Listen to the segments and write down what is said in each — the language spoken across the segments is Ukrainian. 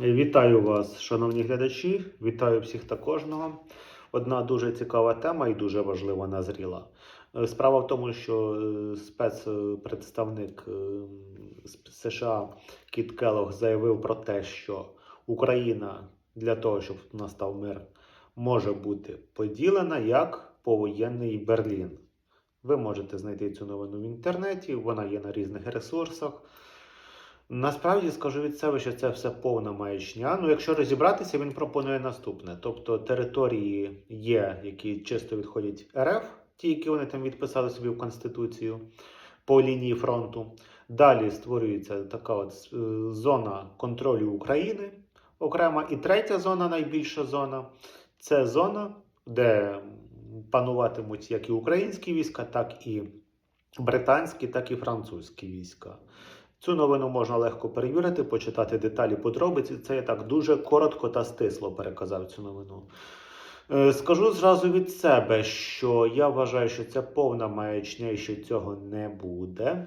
Вітаю вас, шановні глядачі. Вітаю всіх та кожного. Одна дуже цікава тема і дуже важлива назріла. Е, Справа в тому, що е, спецпредставник е, США Кіт Келлог заявив про те, що Україна для того, щоб настав мир, може бути поділена як повоєнний Берлін. Ви можете знайти цю новину в інтернеті, вона є на різних ресурсах. Насправді скажу від себе, що це все повна маячня. Ну, якщо розібратися, він пропонує наступне: тобто території є, які чисто відходять РФ, ті, які вони там відписали собі в Конституцію по лінії фронту. Далі створюється така от е, зона контролю України, окрема. І третя зона, найбільша зона це зона, де пануватимуть як і українські війська, так і британські, так і французькі війська. Цю новину можна легко перевірити, почитати деталі подробиці. Це я так дуже коротко та стисло переказав цю новину. Е, Скажу зразу від себе, що я вважаю, що це повна маячня і що цього не буде.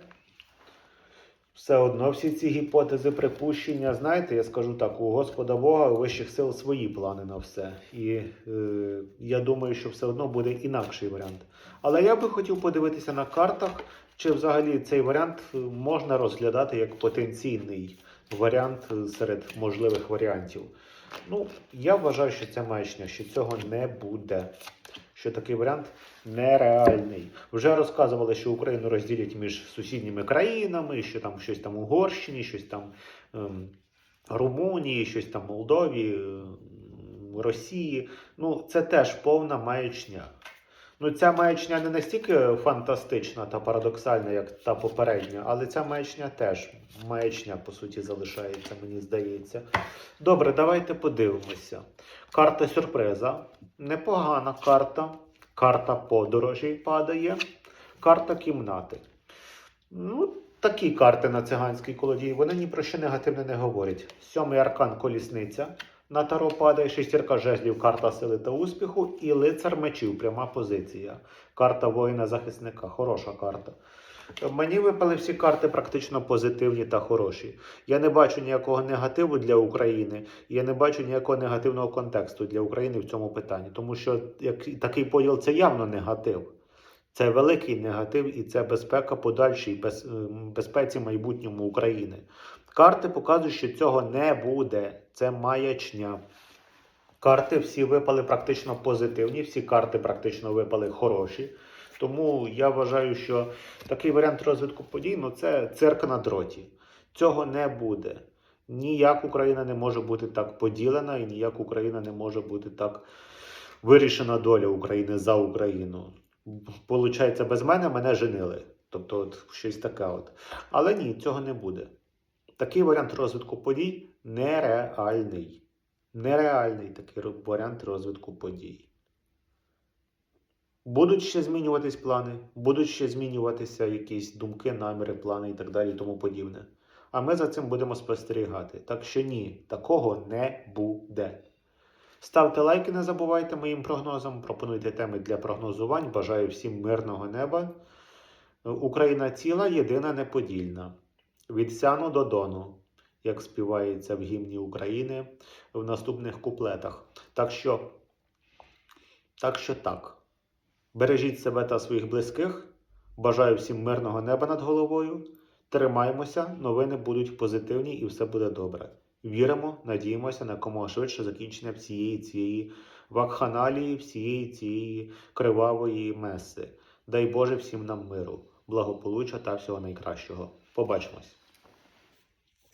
Все одно всі ці гіпотези, припущення, знаєте, я скажу так, у Господа Бога, у вищих сил свої плани на все. І е, я думаю, що все одно буде інакший варіант. Але я би хотів подивитися на картах, чи взагалі цей варіант е, можна розглядати як потенційний варіант е, серед можливих варіантів. Ну, я вважаю, що це маячня, що цього не буде. Що такий варіант нереальний. Вже розказували, що Україну розділять між сусідніми країнами, що там щось там Угорщині, щось там ем, Румунії, щось там Молдові, ем, Росії. Ну, це теж повна маячня. Ну, ця маячня не настільки фантастична та парадоксальна, як та попередня, але ця маячня теж маячня, по суті, залишається, мені здається. Добре, давайте подивимося. Карта сюрприза. Непогана карта. Карта подорожей падає. Карта кімнати. Ну, такі карти на циганській колодії, вони ні про що негативне не говорять. Сьомий аркан колісниця. На таро падає шестірка жезлів, карта сили та успіху, і лицар мечів, пряма позиція. Карта воїна-захисника. Хороша карта. Мені випали всі карти практично позитивні та хороші. Я не бачу ніякого негативу для України, я не бачу ніякого негативного контексту для України в цьому питанні. Тому що як такий поділ це явно негатив. Це великий негатив і це безпека подальшій без, ем, безпеці майбутньому України. Карти показують, що цього не буде. Це маячня. Карти всі випали практично позитивні, всі карти практично випали хороші. Тому я вважаю, що такий варіант розвитку подій ну це цирк на дроті. Цього не буде. Ніяк Україна не може бути так поділена, і ніяк Україна не може бути так вирішена доля України за Україну. Получається, без мене мене женили. Тобто, от щось таке. От. Але ні, цього не буде. Такий варіант розвитку подій нереальний. Нереальний такий варіант розвитку подій. Будуть ще змінюватись плани, будуть ще змінюватися якісь думки, наміри, плани і так далі, і тому подібне. А ми за цим будемо спостерігати. Так що ні, такого не буде. Ставте лайки, не забувайте моїм прогнозам, пропонуйте теми для прогнозувань. Бажаю всім мирного неба. Україна ціла, єдина, неподільна. Від сяну до дону, як співається в гімні України в наступних куплетах. Так що, так що так. Бережіть себе та своїх близьких. Бажаю всім мирного неба над головою. Тримаймося, новини будуть позитивні і все буде добре. Віримо, надіємося на якомога швидше закінчення всієї цієї вакханалії, всієї цієї кривавої меси. Дай Боже всім нам миру, благополуччя та всього найкращого. Побачимось!